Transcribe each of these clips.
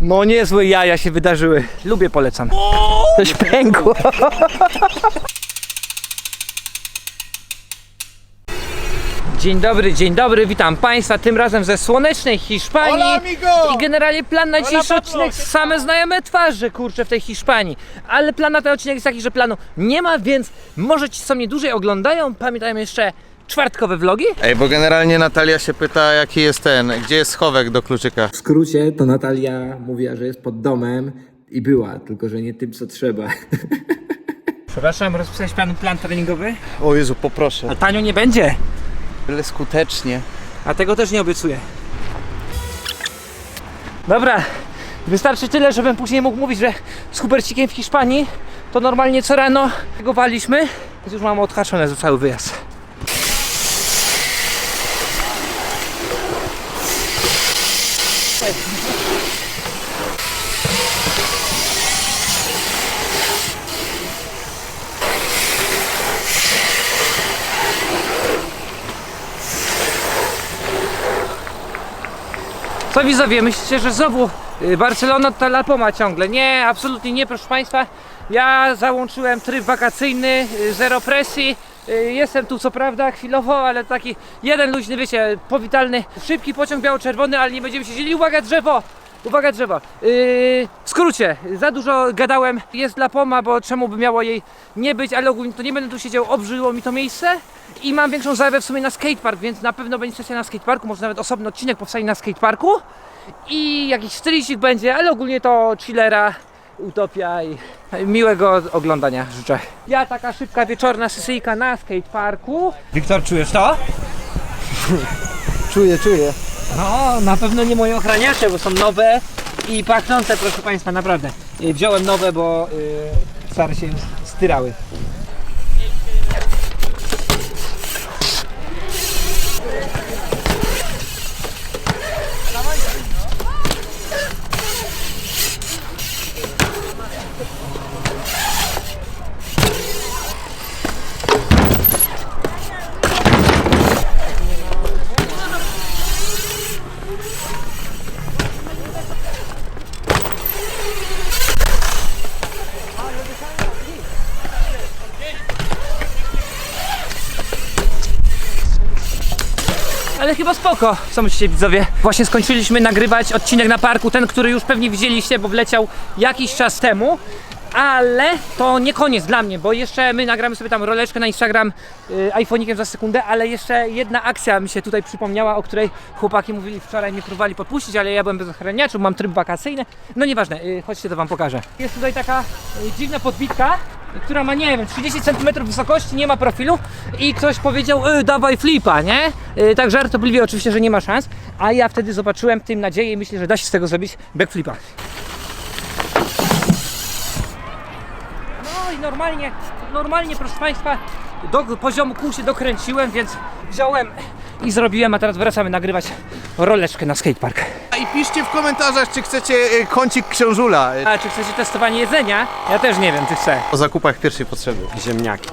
No niezłe jaja się wydarzyły. Lubię, polecam. Coś pękło. Dzień dobry, dzień dobry, witam Państwa, tym razem ze słonecznej Hiszpanii Hola, amigo! i generalnie plan na dzisiejszy odcinek, same znajome twarze, kurczę, w tej Hiszpanii, ale plan na ten odcinek jest taki, że planu nie ma, więc może ci, co mnie dłużej oglądają, pamiętają jeszcze czwartkowe vlogi? Ej, bo generalnie Natalia się pyta, jaki jest ten, gdzie jest schowek do kluczyka. W skrócie to Natalia mówiła, że jest pod domem i była, tylko że nie tym co trzeba. Przepraszam, rozpisałeś plan, plan treningowy? O Jezu, poproszę. A tanio nie będzie, Tyle skutecznie. a tego też nie obiecuję. Dobra, wystarczy tyle, żebym później mógł mówić, że z Hubercikiem w Hiszpanii to normalnie co rano biegowaliśmy, więc już mam odhaczone za cały wyjazd. Co widzowie, myślicie, że znowu y, Barcelona to La Poma ciągle? Nie, absolutnie nie, proszę Państwa. Ja załączyłem tryb wakacyjny, y, zero presji. Y, Jestem tu co prawda chwilowo, ale taki jeden luźny, wiecie, powitalny, szybki pociąg biało-czerwony, ale nie będziemy siedzieli. Uwaga drzewo! Uwaga drzewo. Yy, w skrócie, za dużo gadałem. Jest dla Poma, bo czemu by miało jej nie być, ale ogólnie to nie będę tu siedział, obrzyło mi to miejsce. I mam większą zajawę w sumie na skatepark, więc na pewno będzie sesja na skateparku, może nawet osobny odcinek powstanie na skateparku. I jakiś stylisik będzie, ale ogólnie to chillera, utopia i miłego oglądania życzę. Ja taka szybka wieczorna sesyjka na skateparku. Wiktor, czujesz to? Czuję, czuję. No, na pewno nie moje ochraniacze, bo są nowe i pachnące, proszę Państwa, naprawdę. Y, Wziąłem nowe, bo y, stare się styrały. Ale chyba spoko, co myślicie widzowie? Właśnie skończyliśmy nagrywać odcinek na parku, ten, który już pewnie widzieliście, bo wleciał jakiś czas temu. Ale to nie koniec dla mnie, bo jeszcze my nagramy sobie tam roleczkę na Instagram y, iPhonikiem za sekundę, ale jeszcze jedna akcja mi się tutaj przypomniała, o której chłopaki mówili wczoraj, mnie próbowali podpuścić, ale ja byłem bez ochraniaczu, mam tryb wakacyjny. No nieważne, y, chodźcie to wam pokażę. Jest tutaj taka y, dziwna podbitka, która ma, nie wiem, 30 cm wysokości, nie ma profilu i ktoś powiedział, y, dawaj flipa, nie? Y, tak żartobliwie oczywiście, że nie ma szans, a ja wtedy zobaczyłem tym nadzieję i myślę, że da się z tego zrobić backflipa. No i normalnie, normalnie proszę Państwa, do poziomu kół się dokręciłem, więc wziąłem i zrobiłem, a teraz wracamy nagrywać roleczkę na skatepark. Piszcie w komentarzach, czy chcecie y, kącik książula. A czy chcecie testowanie jedzenia? Ja też nie wiem, czy chcę. O zakupach pierwszej potrzeby. Ziemniaki.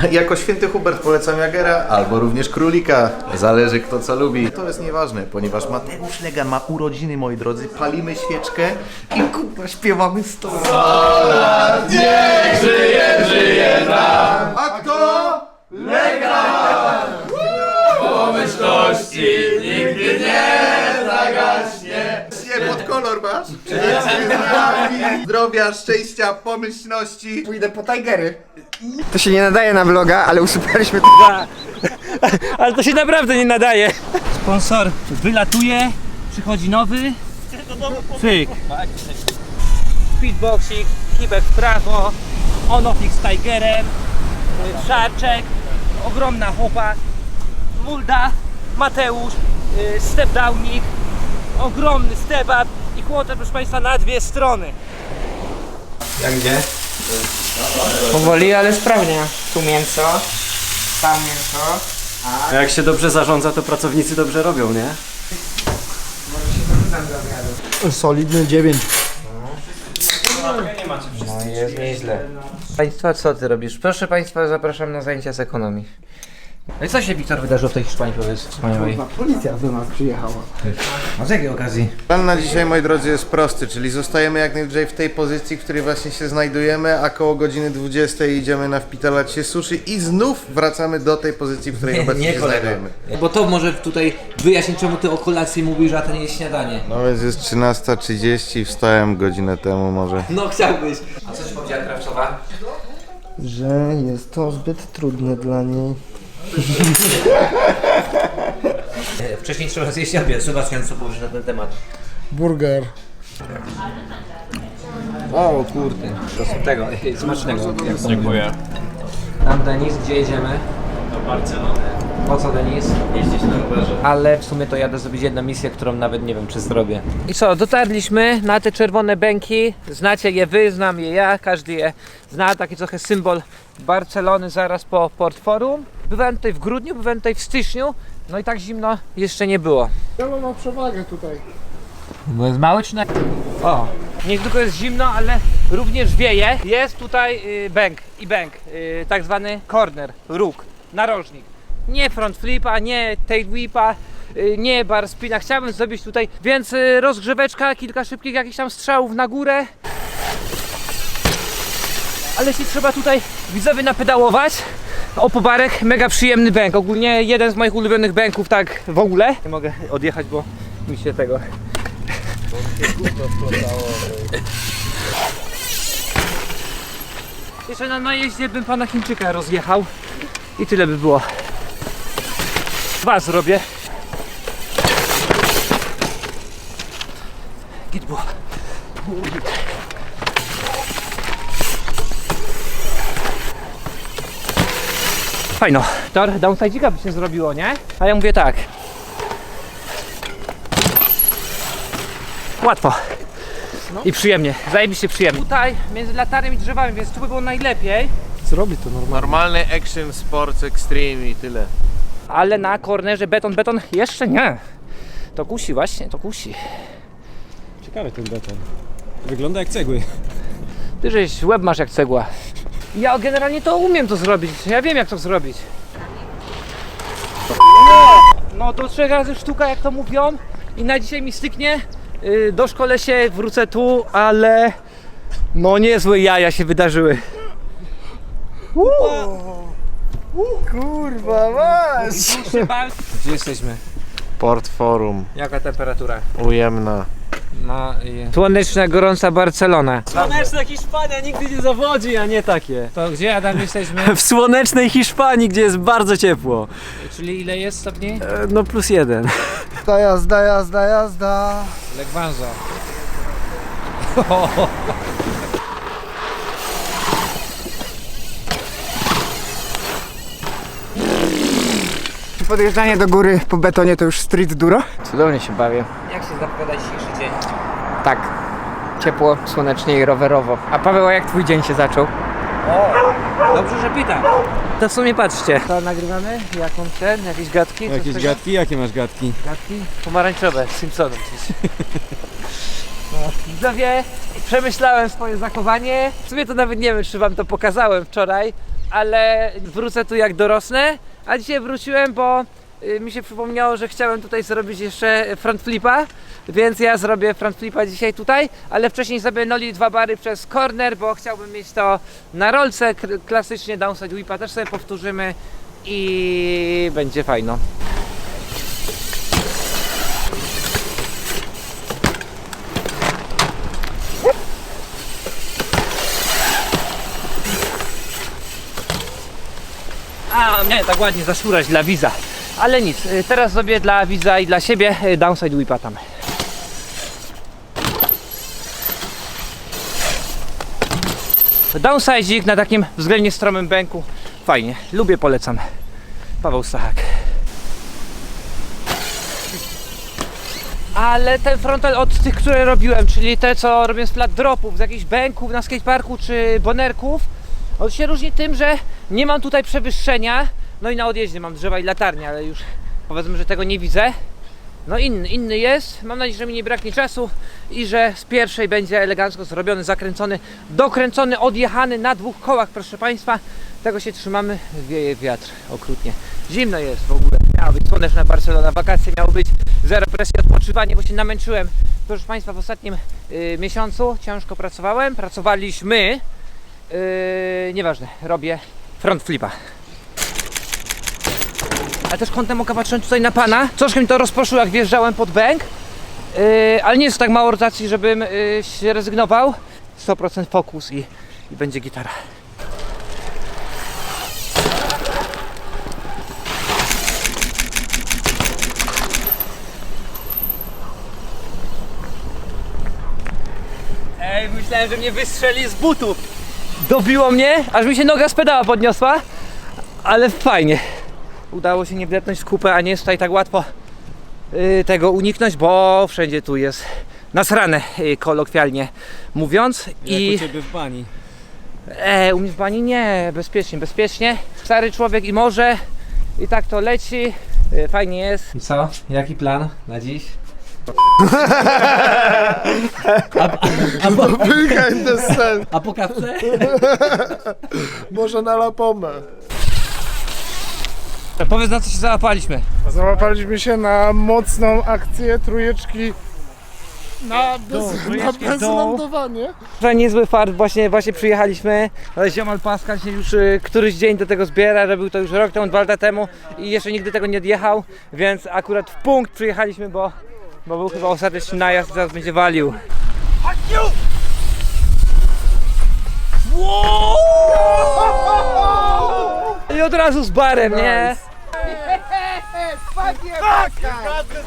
Jako święty Hubert polecam Jagera, albo również królika. Zależy kto co lubi. To jest nieważne, ponieważ Mateusz Legan ma urodziny, moi drodzy. Palimy świeczkę i kurwa śpiewamy 100 lat. Niech żyje, żyje nam! Kolor masz? Zdrowia, szczęścia, pomyślności. Pójdę po Tigery. To się nie nadaje na vloga, ale usypaliśmy Ale to się naprawdę nie nadaje. Sponsor wylatuje, przychodzi nowy. Fyk. Speedboxik, kibek w prawo, onofik z Tigerem, y, Szarczek, ogromna chopa, Mulda, Mateusz, y, step downik, ogromny step up chłodze proszę Państwa na dwie strony. Jak gdzie? Powoli, ale sprawnie. Tu mięso, tam mięso. A jak się dobrze zarządza, to pracownicy dobrze robią, nie? Może się dorzucam do obiadu. Solidny 9. nie macie wszyscy. No jest nieźle. Państwa, co ty robisz? Proszę Państwa, zapraszam na zajęcia z ekonomii. No i co się, Wiktor, wydarzyło w tej Hiszpanii, powiedz wspaniałej? Policja do nas przyjechała. A z jakiej okazji? Plan na dzisiaj, moi drodzy, jest prosty, czyli zostajemy jak najdłużej w tej pozycji, w której właśnie się znajdujemy, a koło godziny 20 idziemy nawpitalać się sushi i znów wracamy do tej pozycji, w której obecnie się znajdujemy. Bo to może tutaj wyjaśnić, czemu ty o kolacji mówisz, a to nie jest śniadanie. No więc jest 13.30, wstałem godzinę temu może. No chciałbyś. A co ci powiedziała krawcowa? Że jest to zbyt trudne dla niej. Wcześniej trzeba zjeść obiad, Sebastian, co powiesz na ten temat? Burger. O kurde, to tego, smacznego. Dziękuję. Tam Denis, gdzie jedziemy? Do Barcelony. Po co Denis? Jeździć na rowerze. Ale w sumie to jadę zrobić jedną misję, którą nawet nie wiem czy zrobię. I co, dotarliśmy na te czerwone bęki. Znacie je wy, znam je ja, każdy je zna. Taki trochę symbol Barcelony zaraz po Port Forum. Byłem tutaj w grudniu, byłem tutaj w styczniu. No i tak zimno jeszcze nie było. Ja mam przewagę tutaj. Bo jest mały czy na... O, nie tylko jest zimno, ale również wieje. Jest tutaj y, bęk i bęk, y, tak zwany corner, róg, narożnik. Nie front flipa, nie tail whipa, y, nie bar spina. Chciałbym zrobić tutaj, więc y, rozgrzeweczka, kilka szybkich jakichś tam strzałów na górę. Ale jeśli trzeba tutaj widzowie napedałować, o pobarek, mega przyjemny bęk. Ogólnie jeden z moich ulubionych bęków tak w ogóle. Nie mogę odjechać, bo mi się tego Jeszcze na najeździe bym pana Chińczyka rozjechał i tyle by było. Dwa zrobię. Git było. Fajno. Tor downside'ika by się zrobiło, nie? A ja mówię tak. Łatwo. I przyjemnie, zajebiście przyjemnie. Tutaj między latarem i drzewami, więc tu by było najlepiej. Zrobi to normalnie. Normalny action sports extreme i tyle. Ale na kornerze beton, beton jeszcze nie. To kusi właśnie, to kusi. Ciekawy ten beton. Wygląda jak cegły. Ty żeś łeb masz jak cegła. Ja generalnie to umiem to zrobić. Ja wiem jak to zrobić. No to trzech razy sztuka jak to mówią i na dzisiaj mi styknie. Yy, Doszkolę się, wrócę tu, ale no niezłe jaja się wydarzyły. Kurwa, masz! Gdzie jesteśmy? Port Forum, Jaka temperatura? ujemna. No, Słoneczna, gorąca Barcelona. Słoneczna Hiszpania nigdy nie zawodzi, a nie takie. To gdzie Adam jesteśmy? W słonecznej Hiszpanii, gdzie jest bardzo ciepło. Czyli ile jest stopni? E, No plus jeden. Jazda, jazda, jazda, jazda. Legwanzo. Podjeżdżanie do góry po betonie to już street duro? Cudownie się bawię. Jak się zapowiada dzisiejszy dzień? Tak. Ciepło, słonecznie i rowerowo. A Paweł, a jak twój dzień się zaczął? Dobrze, że pytam. To w sumie patrzcie. To nagrywamy? Jaką ten? Jakieś gadki? Co z Jakieś tego? gadki? Jakie masz gadki? Gadki? Pomarańczowe, z Simpsonów gdzieś. No, widzowie, przemyślałem swoje zachowanie. W sumie to nawet nie wiem, czy wam to pokazałem wczoraj, ale wrócę tu jak dorosnę. A dzisiaj wróciłem, bo y, mi się przypomniało, że chciałem tutaj zrobić jeszcze front flipa, więc ja zrobię front flipa dzisiaj tutaj, ale wcześniej sobie noli dwa bary przez corner, bo chciałbym mieć to na rolce, klasycznie downside whipa też sobie powtórzymy i będzie fajno. Miałem tak ładnie zaszurać dla widza. Ale nic, y, teraz zrobię dla widza i dla siebie y, downside whipa tam. Downside'ik na takim względnie stromym bęku. Fajnie, lubię, polecam. Paweł Stachak. Ale ten frontal od tych, które robiłem, czyli te co robię z flat dropów, z jakichś bęków na skateparku czy bonerków, on się różni tym, że nie mam tutaj przewyższenia, no i na odjeździe mam drzewa i latarnie, ale już powiedzmy, że tego nie widzę. no inny, inny jest. Mam nadzieję, że mi nie braknie czasu i że z pierwszej będzie elegancko zrobiony, zakręcony, dokręcony, odjechany na dwóch kołach, proszę Państwa. Tego się trzymamy, wieje wiatr okrutnie. Zimno jest w ogóle. Miała być słoneczna Barcelona, wakacje miało być zero presji, odpoczywanie, bo się namęczyłem. Proszę Państwa, w ostatnim y, miesiącu ciężko pracowałem, pracowaliśmy. Yy, nieważne, robię front flipa. A też kątem oka patrzyłem tutaj na pana. Troszkę mi to rozproszył, jak wjeżdżałem pod bęk. Yy, ale nie jest tak mało rotacji, żebym yy, się rezygnował. 100% fokus i, i będzie gitara. Ej, myślałem, że mnie wystrzeli z butów. Dobiło mnie, aż mi się noga z pedała podniosła. Ale fajnie. Udało się nie wdepnąć w kupę, a nie jest tutaj tak łatwo y, tego uniknąć, bo wszędzie tu jest nasrane, y, kolokwialnie mówiąc. I... I u ciebie w bani. e, u mnie w bani nie, bezpiecznie, bezpiecznie. Stary człowiek i może, i tak to leci. Y, fajnie jest. I co? Jaki plan na dziś? Behind the scene, A po kawce? może na lapomę. Powiedz na co się załapaliśmy. Załapaliśmy się na mocną akcję trójeczki na bez, na lądowanie. Że niezły fart, właśnie, właśnie przyjechaliśmy, ale ziomal Pascal się już y, któryś dzień do tego zbiera, był to już rok temu, dwa lata temu i jeszcze nigdy tego nie odjechał, więc akurat w punkt przyjechaliśmy, bo, bo był chyba ostateczny najazd, zaraz będzie walił. I od razu z barem, nie?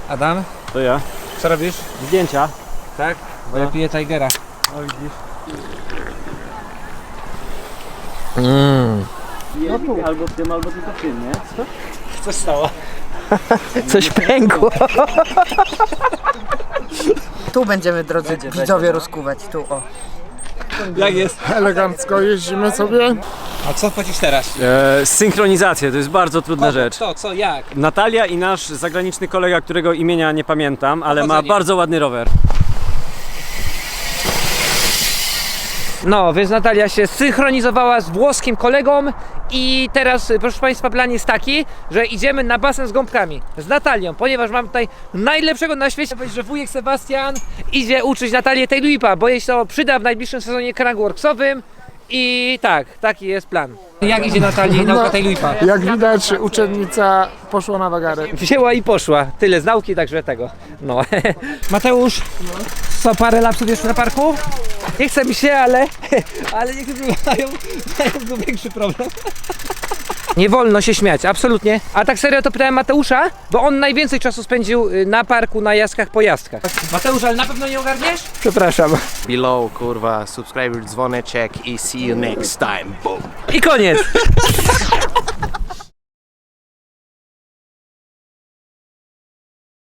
Adam, To ja. co robisz? Zdjęcia. Tak? Bo ja piję Tigera. Albo w tym, albo tylko w tym, nie? Co stało? Coś pękło. Tu będziemy, drodzy widzowie, rozkuwać. Tu, o. Jak jest? Elegancko jeździmy sobie. A co płacisz teraz? E, synchronizacja to jest bardzo trudna rzecz. Co, co, jak? Natalia i nasz zagraniczny kolega, którego imienia nie pamiętam, ale ma Powodzenia. bardzo ładny rower. No, więc Natalia się synchronizowała z włoskim kolegą i teraz, proszę Państwa, plan jest taki, że idziemy na basen z gąbkami. Z Natalią, ponieważ mam tutaj najlepszego na świecie, powiedzieć, że wujek Sebastian idzie uczyć Natalię Tailwipa, bo jej się to przyda w najbliższym sezonie crankworksowym i tak, taki jest plan. Jak idzie Natalii nauka Tailwipa? Jak widać, uczennica poszła na wagary. Wzięła i poszła. Tyle z nauki, także tego. No. Mateusz, co parę lapsów jeszcze na parku? Nie chce mi się, ale, ale niektórzy mają, mają większy problem. Nie wolno się śmiać, absolutnie. A tak serio to pytałem Mateusza, bo on najwięcej czasu spędził y, na parku, na jazdkach, pojazdkach. Mateusz, ale na pewno nie ogarniesz? Przepraszam. below, kurwa, subscriber, dzwoneczek i see you next time. Boom. I koniec. Yes.